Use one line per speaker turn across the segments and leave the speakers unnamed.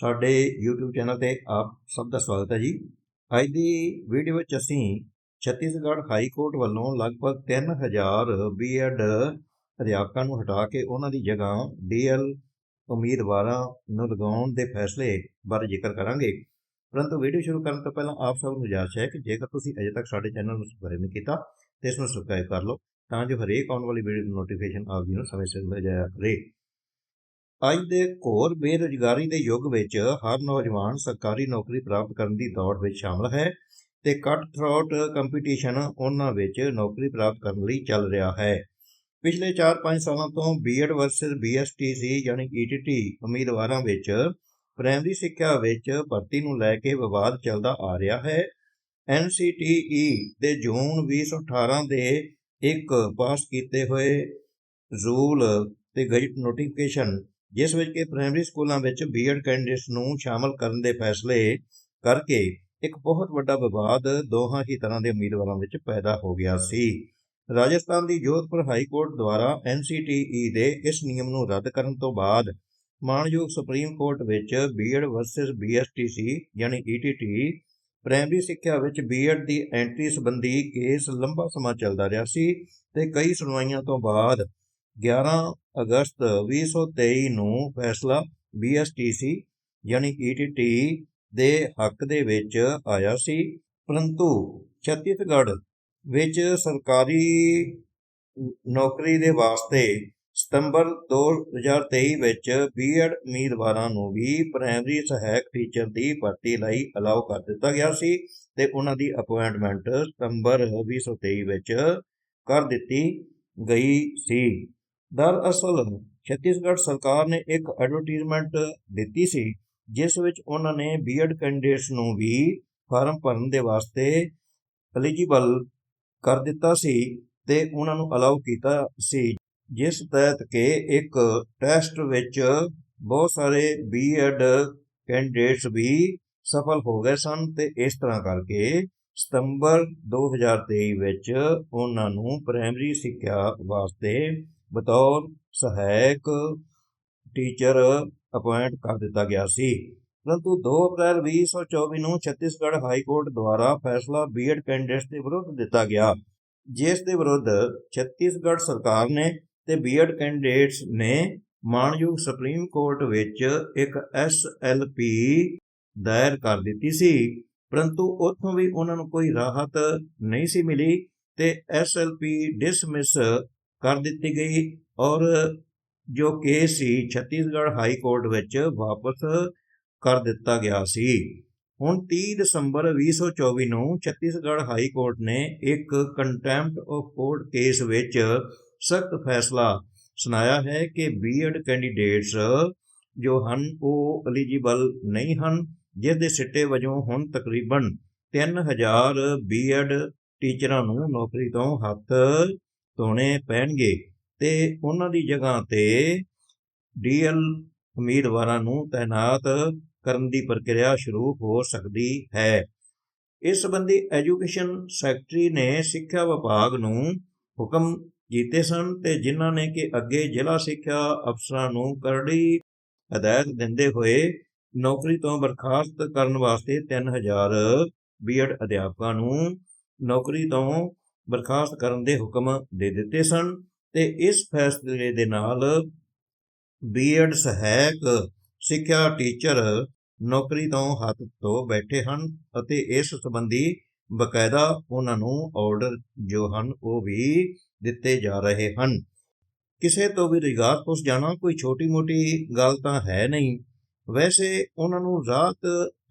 ਸਾਡੇ YouTube channel ਤੇ ਆਪ ਸਭ ਦਾ ਸਵਾਗਤ ਹੈ ਜੀ। ਅੱਜ ਦੀ ਵੀਡੀਓ ਵਿੱਚ ਅਸੀਂ ਛੱਤੀਸਗੜ੍ਹ ਹਾਈ ਕੋਰਟ ਵੱਲੋਂ ਲਗਭਗ 3000 ਬੀਐਡ ਅਧਿਆਪਕਾਂ ਨੂੰ ਹਟਾ ਕੇ ਉਹਨਾਂ ਦੀ ਜਗ੍ਹਾ ਡੀਐਲ ਉਮੀਦਵਾਰਾਂ ਨੂੰ ਲਗਾਉਣ ਦੇ ਫੈਸਲੇ ਬਾਰੇ ਜ਼ਿਕਰ ਕਰਾਂਗੇ। ਪਰੰਤੂ ਵੀਡੀਓ ਸ਼ੁਰੂ ਕਰਨ ਤੋਂ ਪਹਿਲਾਂ ਆਪ ਸਭ ਨੂੰ ਗੁਜ਼ਾਰਿਸ਼ ਹੈ ਕਿ ਜੇਕਰ ਤੁਸੀਂ ਅਜੇ ਤੱਕ ਸਾਡੇ ਚੈਨਲ ਨੂੰ ਸਬਸਕ੍ਰਾਈਬ ਨਹੀਂ ਕੀਤਾ, ਤੇ ਇਸ ਨੂੰ ਸਬਸਕ੍ਰਾਈਬ ਕਰ ਲਓ, ਤਾਂ ਜੋ ਹਰੇਕ ਆਉਣ ਵਾਲੀ ਵੀਡੀਓ ਦੀ ਨੋਟੀਫਿਕੇਸ਼ਨ ਆਪ ਜੀ ਨੂੰ ਸਮੇਂ ਸਿਰ ਮਿਲ ਜਾਇਆ ਕਰੇ। ਅੱਜ ਦੇ ਘੋਰ ਬੇਰੁਜ਼ਗਾਰੀ ਦੇ ਯੁੱਗ ਵਿੱਚ ਹਰ ਨੌਜਵਾਨ ਸਰਕਾਰੀ ਨੌਕਰੀ ਪ੍ਰਾਪਤ ਕਰਨ ਦੀ ਦੌੜ ਵਿੱਚ ਸ਼ਾਮਲ ਹੈ ਤੇ ਕੱਟ ਥਰੋਟ ਕੰਪੀਟੀਸ਼ਨ ਉਹਨਾਂ ਵਿੱਚ ਨੌਕਰੀ ਪ੍ਰਾਪਤ ਕਰਨ ਲਈ ਚੱਲ ਰਿਹਾ ਹੈ। ਪਿਛਲੇ 4-5 ਸਾਲਾਂ ਤੋਂ ਬੀਐਡ ਵਰਸਸ ਬੀਐਸਟੀਸੀ ਯਾਨੀ ਈਟੀਟੀ ਉਮੀਦਵਾਰਾਂ ਵਿੱਚ ਪ੍ਰਾਇਮਰੀ ਸਿੱਖਿਆ ਵਿੱਚ ਭਰਤੀ ਨੂੰ ਲੈ ਕੇ ਵਿਵਾਦ ਚੱਲਦਾ ਆ ਰਿਹਾ ਹੈ। ਐਨਸੀਟੀਈ ਦੇ ਜੂਨ 2018 ਦੇ ਇੱਕ ਪਾਸ ਕੀਤੇ ਹੋਏ ਰੂਲ ਤੇ ਗਜ਼ਟ ਨੋਟੀਫਿਕੇਸ਼ਨ ਜਿਸ ਵਿੱਚ ਕਿ ਪ੍ਰਾਇਮਰੀ ਸਕੂਲਾਂ ਵਿੱਚ ਬੀਐਡ ਕੈਂਡੀਡੇਟਸ ਨੂੰ ਸ਼ਾਮਲ ਕਰਨ ਦੇ ਫੈਸਲੇ ਕਰਕੇ ਇੱਕ ਬਹੁਤ ਵੱਡਾ ਵਿਵਾਦ ਦੋਹਾਂ ਹੀ ਤਰ੍ਹਾਂ ਦੇ ਉਮੀਦਵਾਰਾਂ ਵਿੱਚ ਪੈਦਾ ਹੋ ਗਿਆ ਸੀ। ਰਾਜਸਥਾਨ ਦੀ ਜੋਧਪੁਰ ਹਾਈ ਕੋਰਟ ਦੁਆਰਾ ਐਨਸੀਟੀਈ ਦੇ ਇਸ ਨਿਯਮ ਨੂੰ ਰੱਦ ਕਰਨ ਤੋਂ ਬਾਅਦ ਮਾਣਯੋਗ ਸੁਪਰੀਮ ਕੋਰਟ ਵਿੱਚ ਬੀਐਡ ਵਰਸਸ ਬੀਐਸਟੀਸੀ ਯਾਨੀ ਈਟੀਟੀ ਪ੍ਰਾਇਮਰੀ ਸਿੱਖਿਆ ਵਿੱਚ ਬੀਐਡ ਦੀ ਐਂਟਰੀ ਸੰਬੰਧੀ ਕੇਸ ਲੰਬਾ ਸਮਾਂ ਚੱਲਦਾ ਰਿਹਾ ਸੀ ਤੇ ਕਈ ਸੁਣਵਾਈਆਂ ਤੋਂ ਬਾਅਦ 11 ਅਗਸਤ 2023 ਨੂੰ ਫੈਸਲਾ ਬੀਐਸਟੀਸੀ ਯਾਨੀ ਈਟੀਟੀ ਦੇ ਹੱਕ ਦੇ ਵਿੱਚ ਆਇਆ ਸੀ। ਪਰੰਤੂ ਛੱਤੀਸਗੜ੍ਹ ਵਿੱਚ ਸਰਕਾਰੀ ਨੌਕਰੀ ਦੇ ਵਾਸਤੇ ਸਤੰਬਰ 2023 ਵਿੱਚ ਬੀਐਡ ਉਮੀਦਵਾਰਾਂ ਨੂੰ ਵੀ ਪ੍ਰਾਇਮਰੀ ਸਹਾਇਕ ਟੀਚਰ ਦੀ ਭਰਤੀ ਲਈ ਅਲਾਉ ਕਰ ਦਿੱਤਾ ਗਿਆ ਸੀ ਤੇ ਉਹਨਾਂ ਦੀ ਅਪਾਇੰਟਮੈਂਟ ਸਤੰਬਰ 2023 ਵਿੱਚ ਕਰ ਦਿੱਤੀ ਗਈ ਸੀ। ਦਰਅਸਲ ਛੱਤੀਸਗੜ੍ਹ ਸਰਕਾਰ ਨੇ ਇੱਕ ਐਡਵਰਟਾਈਜ਼ਮੈਂਟ ਦਿੱਤੀ ਸੀ, ਜਿਸ ਵਿੱਚ ਉਹਨਾਂ ਨੇ ਬੀਐਡ ਕੈਂਡੀਡੇਟਸ ਨੂੰ ਵੀ ਫਾਰਮ ਭਰਨ ਦੇ ਵਾਸਤੇ ਐਲੀਜੀਬਲ ਕਰ ਦਿੱਤਾ ਸੀ ਤੇ ਉਹਨਾਂ ਨੂੰ ਅਲਾਉ ਕੀਤਾ ਸੀ, ਜਿਸ ਤਹਿਤ ਕਿ ਇੱਕ ਟੈਸਟ ਵਿੱਚ ਬਹੁਤ ਸਾਰੇ ਬੀਐਡ ਕੈਂਡੀਡੇਟਸ ਵੀ ਸਫਲ ਹੋ ਗਏ ਸਨ ਤੇ ਇਸ ਤਰ੍ਹਾਂ ਕਰਕੇ ਸਤੰਬਰ 2023 ਵਿੱਚ ਉਹਨਾਂ ਨੂੰ ਪ੍ਰਾਇਮਰੀ ਸਿੱਖਿਆ ਵਾਸਤੇ ਬਤੌਰ ਸਹਾਇਕ ਟੀਚਰ ਅਪਾਇੰਟ ਕਰ ਦਿੱਤਾ ਗਿਆ ਸੀ। ਪਰੰਤੂ 2 ਅਪ੍ਰੈਲ 2024 ਨੂੰ ਛੱਤੀਸਗੜ੍ਹ ਹਾਈ ਕੋਰਟ ਦੁਆਰਾ ਫੈਸਲਾ ਬੀਐਡ ਕੈਂਡੀਡੇਟਸ ਦੇ ਵਿਰੁੱਧ ਦਿੱਤਾ ਗਿਆ। ਜਿਸ ਦੇ ਵਿਰੁੱਧ ਛੱਤੀਸਗੜ੍ਹ ਸਰਕਾਰ ਨੇ ਤੇ ਬੀਐਡ ਕੈਂਡੀਡੇਟਸ ਨੇ ਮਾਣਯੋਗ ਸੁਪਰੀਮ ਕੋਰਟ ਵਿੱਚ ਇੱਕ ਐਸਐਲਪੀ ਦਾਇਰ ਕਰ ਦਿੱਤੀ ਸੀ। ਪਰੰਤੂ ਉੱਥੋਂ ਵੀ ਉਹਨਾਂ ਨੂੰ ਕੋਈ ਰਾਹਤ ਨਹੀਂ ਸੀ ਮਿਲੀ ਤੇ ਐਸਐਲਪੀ ਡਿਸਮਿਸ ਕਰ ਦਿੱਤੀ ਗਈ ਔਰ ਜੋ ਕੇਸ ਸੀ ਛੱਤੀਸਗੜ੍ਹ ਹਾਈ ਕੋਰਟ ਵਿੱਚ ਵਾਪਸ ਕਰ ਦਿੱਤਾ ਗਿਆ ਸੀ। ਹੁਣ 30 ਦਸੰਬਰ 2024 ਨੂੰ ਛੱਤੀਸਗੜ੍ਹ ਹਾਈ ਕੋਰਟ ਨੇ ਇੱਕ ਕੰਟੈਂਪਟ ਆਫ ਕੋਰਟ ਕੇਸ ਵਿੱਚ ਸਖਤ ਫੈਸਲਾ ਸੁਣਾਇਆ ਹੈ ਕਿ ਬੀਐਡ ਕੈਂਡੀਡੇਟਸ ਜੋ ਹਨ ਉਹ ਐਲੀਜੀਬਲ ਨਹੀਂ ਹਨ ਜਿਸ ਦੇ ਸਿੱਟੇ ਵਜੋਂ ਹੁਣ ਤਕਰੀਬਨ 3000 ਬੀਐਡ ਟੀਚਰਾਂ ਨੂੰ ਨੌਕਰੀ ਤੋਂ ਹੱਥ ਧੋਣੇ ਪੈਣਗੇ ਤੇ ਉਹਨਾਂ ਦੀ ਜਗ੍ਹਾ ਤੇ ਡੀਐਲ ਉਮੀਦਵਾਰਾਂ ਨੂੰ ਤਾਇਨਾਤ ਕਰਨ ਦੀ ਪ੍ਰਕਿਰਿਆ ਸ਼ੁਰੂ ਹੋ ਸਕਦੀ ਹੈ। ਇਸ ਸੰਬੰਧੀ ਐਜੂਕੇਸ਼ਨ ਸੈਕਟਰੀ ਨੇ ਸਿੱਖਿਆ ਵਿਭਾਗ ਨੂੰ ਹੁਕਮ ਕੀਤੇ ਸਨ ਤੇ ਜਿਨ੍ਹਾਂ ਨੇ ਕਿ ਅੱਗੇ ਜ਼ਿਲ੍ਹਾ ਸਿੱਖਿਆ ਅਫਸਰਾਂ ਨੂੰ ਕਰੜੀ ਹਦਾਇਤ ਦਿੰਦੇ ਹੋਏ ਨੌਕਰੀ ਤੋਂ ਬਰਖਾਸਤ ਕਰਨ ਵਾਸਤੇ 3000 ਬੀਐਡ ਅਧਿਆਪਕਾਂ ਨੂੰ ਨੌਕਰੀ ਤੋਂ ਬਰਖਾਸਤ ਕਰਨ ਦੇ ਹੁਕਮ ਦੇ ਦਿੱਤੇ ਸਨ ਤੇ ਇਸ ਫੈਸਲੇ ਦੇ ਨਾਲ ਬੀਐਡ ਸਹਾਇਕ ਸਿੱਖਿਆ ਟੀਚਰ ਨੌਕਰੀ ਤੋਂ ਹੱਥ ਧੋ ਬੈਠੇ ਹਨ ਅਤੇ ਇਸ ਸੰਬੰਧੀ ਬਕਾਇਦਾ ਉਹਨਾਂ ਨੂੰ ਆਰਡਰ ਜੋ ਹਨ ਉਹ ਵੀ ਦਿੱਤੇ ਜਾ ਰਹੇ ਹਨ। ਕਿਸੇ ਤੋਂ ਵੀ ਰੁਜ਼ਗਾਰ ਪੁੱਛ ਜਾਣਾ, ਕੋਈ ਛੋਟੀ-ਮੋਟੀ ਗੱਲ ਤਾਂ ਹੈ ਨਹੀਂ। ਵੈਸੇ ਉਹਨਾਂ ਨੂੰ ਰਾਤ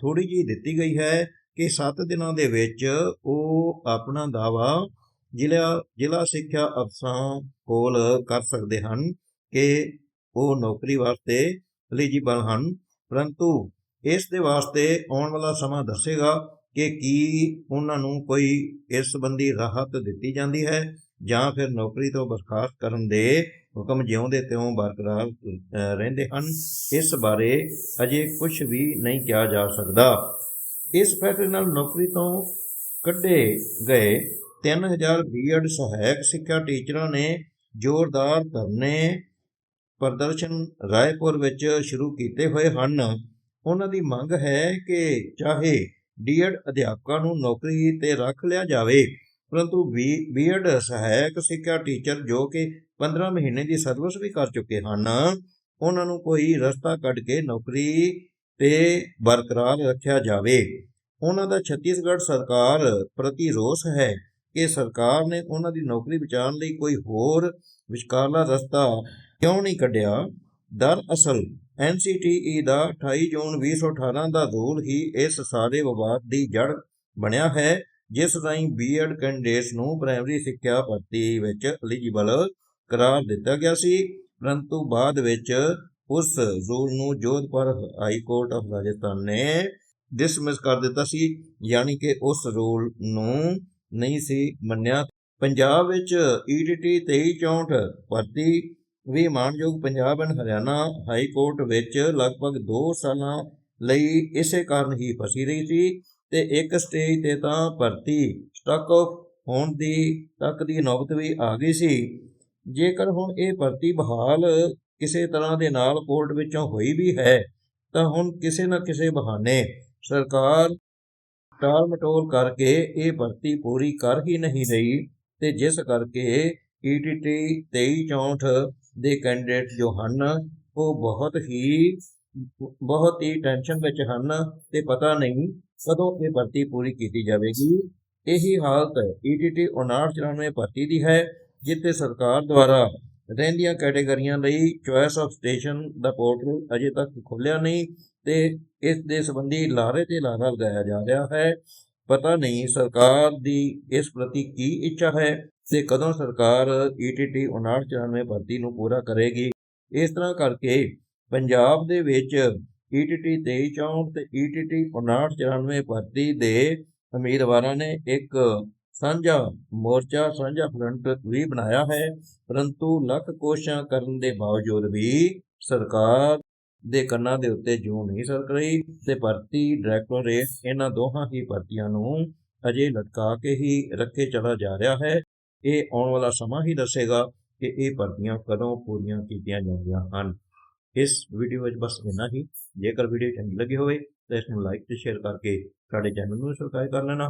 ਥੋੜੀ ਜੀ ਦਿੱਤੀ ਗਈ ਹੈ ਕਿ 7 ਦਿਨਾਂ ਦੇ ਵਿੱਚ ਉਹ ਆਪਣਾ ਦਾਵਾ ਜ਼ਿਲ੍ਹਾ ਜ਼ਿਲ੍ਹਾ ਸਿੱਖਿਆ ਅਫਸਰਾਂ ਕੋਲ ਕਰ ਸਕਦੇ ਹਨ ਕਿ ਉਹ ਨੌਕਰੀ ਵਾਸਤੇ ਐਲੀਜੀਬਲ ਹਨ, ਪਰੰਤੂ ਇਸ ਦੇ ਵਾਸਤੇ ਆਉਣ ਵਾਲਾ ਸਮਾਂ ਦੱਸੇਗਾ ਕਿ ਕੀ ਉਹਨਾਂ ਨੂੰ ਕੋਈ ਇਸ ਸੰਬੰਧੀ ਰਾਹਤ ਦਿੱਤੀ ਜਾਂਦੀ ਹੈ ਜਾਂ ਫਿਰ ਨੌਕਰੀ ਤੋਂ ਬਰਖਾਸਤ ਕਰਨ ਦੇ ਹੁਕਮ ਜਿਉਂਦੇ ਤਿਉਂ ਬਰਕਰਾਰ ਰਹਿੰਦੇ ਹਨ। ਇਸ ਬਾਰੇ ਅਜੇ ਕੁਝ ਵੀ ਨਹੀਂ ਕਿਹਾ ਜਾ ਸਕਦਾ। ਇਸ ਫੈਸਲੇ ਨਾਲ ਨੌਕਰੀ ਤੋਂ ਕੱਢੇ ਗਏ 3000 ਬੀਐਡ ਸਹਾਇਕ ਸਿੱਖਿਆ ਟੀਚਰਾਂ ਨੇ ਜ਼ੋਰਦਾਰ ਧਰਨੇ ਪ੍ਰਦਰਸ਼ਨ ਰਾਏਪੁਰ ਵਿੱਚ ਸ਼ੁਰੂ ਕੀਤੇ ਹੋਏ ਹਨ। ਉਹਨਾਂ ਦੀ ਮੰਗ ਹੈ ਕਿ ਚਾਹੇ ਡੀਐਡ ਅਧਿਆਪਕਾਂ ਨੂੰ ਨੌਕਰੀ ਤੇ ਰੱਖ ਲਿਆ ਜਾਵੇ, ਪਰੰਤੂ ਬੀਐਡ ਸਹਾਇਕ ਸਿੱਖਿਆ ਟੀਚਰ ਜੋ ਕਿ 15 ਮਹੀਨੇ ਦੀ ਸਰਵਿਸ ਵੀ ਕਰ ਚੁੱਕੇ ਹਨ, ਉਹਨਾਂ ਨੂੰ ਕੋਈ ਰਸਤਾ ਕੱਢ ਕੇ ਨੌਕਰੀ ਤੇ ਬਰਕਰਾਰ ਰੱਖਿਆ ਜਾਵੇ। ਉਹਨਾਂ ਦਾ ਛੱਤੀਸਗੜ੍ਹ ਸਰਕਾਰ ਪ੍ਰਤੀ ਰੋਸ ਹੈ। ਕਿ ਸਰਕਾਰ ਨੇ ਉਹਨਾਂ ਦੀ ਨੌਕਰੀ ਬਚਾਉਣ ਲਈ ਕੋਈ ਹੋਰ ਵਿਚਕਾਰਲਾ ਰਸਤਾ ਕਿਉਂ ਨਹੀਂ ਕੱਢਿਆ? ਦਰਅਸਲ NCTE ਦਾ 28 ਜੂਨ 2018 ਦਾ ਰੂਲ ਹੀ ਇਸ ਸਾਰੇ ਵਿਵਾਦ ਦੀ ਜੜ ਬਣਿਆ ਹੈ, ਜਿਸ ਰਾਹੀਂ ਬੀਐਡ ਕੈਂਡੀਡੇਟਸ ਨੂੰ ਪ੍ਰਾਇਮਰੀ ਸਿੱਖਿਆ ਭਰਤੀ ਵਿੱਚ ਐਲੀਜੀਬਲ ਕਰਾਰ ਦਿੱਤਾ ਗਿਆ ਸੀ। ਪਰੰਤੂ ਬਾਅਦ ਵਿੱਚ ਉਸ ਰੂਲ ਨੂੰ Jodhpur high court of Rajasthan ਨੇ ਡਿਸਮਿਸ ਕਰ ਦਿੱਤਾ ਸੀ, ਯਾਨੀ ਕਿ ਉਸ ਰੂਲ ਨੂੰ ਨਹੀਂ ਸੀ ਮੰਨਿਆ। ਪੰਜਾਬ ਵਿੱਚ E ਈਡੀਟੀ 2364 ਭਰਤੀ ਵੀ ਮਾਨਯੋਗ Punjab and Haryana high court ਵਿੱਚ ਲਗਭਗ 2 ਸਾਲਾਂ ਲਈ ਇਸੇ ਕਾਰਨ ਹੀ ਫਸੀ ਰਹੀ ਸੀ ਤੇ ਇੱਕ ਸਟੇਜ ਤੇ ਤਾਂ ਭਰਤੀ ਸਟਕ ਆਫ ਹੋਣ ਦੀ ਤੱਕ ਦੀ ਨੌਬਤ ਵੀ ਆ ਗਈ ਸੀ। ਜੇਕਰ ਹੁਣ ਇਹ ਭਰਤੀ ਬਹਾਲ ਕਿਸੇ ਤਰ੍ਹਾਂ ਦੇ ਨਾਲ ਕੋਰਟ ਵਿੱਚੋਂ ਹੋਈ ਵੀ ਹੈ, ਤਾਂ ਹੁਣ ਕਿਸੇ ਨਾ ਕਿਸੇ ਬਹਾਨੇ ਸਰਕਾਰ ਟਾਲ ਮਟੋਲ ਕਰਕੇ ਇਹ ਭਰਤੀ ਪੂਰੀ ਕਰ ਹੀ ਨਹੀਂ ਰਹੀ ਤੇ ਜਿਸ ਕਰਕੇ E ਈਟੀਟੀ 2364 ਦੇ ਕੈਂਡੀਡੇਟ ਜੋ ਹਨ, ਉਹ ਬਹੁਤ ਹੀ ਬਹੁਤ ਹੀ ਟੈਨਸ਼ਨ ਵਿੱਚ ਹਨ ਤੇ ਪਤਾ ਨਹੀਂ ਕਦੋਂ ਇਹ ਭਰਤੀ ਪੂਰੀ ਕੀਤੀ ਜਾਵੇਗੀ। ਇਹੀ ਹਾਲਤ E ਈਟੀਟੀ 5994 ਭਰਤੀ ਦੀ ਹੈ, ਜਿੱਥੇ ਸਰਕਾਰ ਦੁਆਰਾ ਰਹਿੰਦੀਆਂ ਕੈਟਾਗਰੀਆਂ ਲਈ ਚੁਆਇਸ ਆਫ ਸਟੇਸ਼ਨ ਦਾ ਪੋਰਟਲ ਅਜੇ ਤੱਕ ਖੁੱਲਿਆ ਨਹੀਂ ਤੇ ਇਸ ਦੇ ਸੰਬੰਧੀ ਲਾਰੇ ਤੇ ਲਾਰਾ ਲਗਾਇਆ ਜਾ ਰਿਹਾ ਹੈ। ਪਤਾ ਨਹੀਂ ਸਰਕਾਰ ਦੀ ਇਸ ਪ੍ਰਤੀ ਕੀ ਇੱਛਾ ਹੈ ਤੇ ਕਦੋਂ ਸਰਕਾਰ E ਈਟੀਟੀ 5994 ਭਰਤੀ ਨੂੰ ਪੂਰਾ ਕਰੇਗੀ। ਇਸ ਤਰ੍ਹਾਂ ਕਰਕੇ ਪੰਜਾਬ ਦੇ ਵਿੱਚ E ਈਟੀਟੀ 2364 ਤੇ E ਈਟੀਟੀ 5994 ਭਰਤੀ ਦੇ ਉਮੀਦਵਾਰਾਂ ਨੇ ਇੱਕ ਸਾਂਝਾ ਮੋਰਚਾ, ਸਾਂਝਾ ਫਰੰਟ ਵੀ ਬਣਾਇਆ ਹੈ। ਪਰੰਤੂ ਲੱਖ ਕੋਸ਼ਿਸ਼ਾਂ ਕਰਨ ਦੇ ਬਾਵਜੂਦ ਵੀ ਸਰਕਾਰ ਦੇ ਕੰਨਾਂ ਦੇ ਉੱਤੇ ਜੂੰ ਨਹੀਂ ਸਰਕ ਰਹੀ ਤੇ ਭਰਤੀ ਡਾਇਰੈਕਟੋਰੇਟ ਇਹਨਾਂ ਦੋਹਾਂ ਹੀ ਭਰਤੀਆਂ ਨੂੰ ਅਜੇ ਲਟਕਾ ਕੇ ਹੀ ਰੱਖੇ ਚਲਾ ਜਾ ਰਿਹਾ ਹੈ। ਇਹ ਆਉਣ ਵਾਲਾ ਸਮਾਂ ਹੀ ਦੱਸੇਗਾ ਕਿ ਇਹ ਭਰਤੀਆਂ ਕਦੋਂ ਪੂਰੀਆਂ ਕੀਤੀਆਂ ਜਾਂਦੀਆਂ ਹਨ। ਇਸ ਵੀਡੀਓ ਵਿੱਚ ਬਸ ਇੰਨਾ ਹੀ। ਜੇਕਰ ਵੀਡੀਓ ਚੰਗੀ ਲੱਗੀ ਹੋਵੇ ਤਾਂ ਇਸ ਨੂੰ ਲਾਈਕ ਤੇ ਸ਼ੇਅਰ ਕਰਕੇ ਸਾਡੇ ਚੈਨਲ ਨੂੰ ਸਬਸਕ੍ਰਾਈਬ ਕਰ ਲੈਣਾ।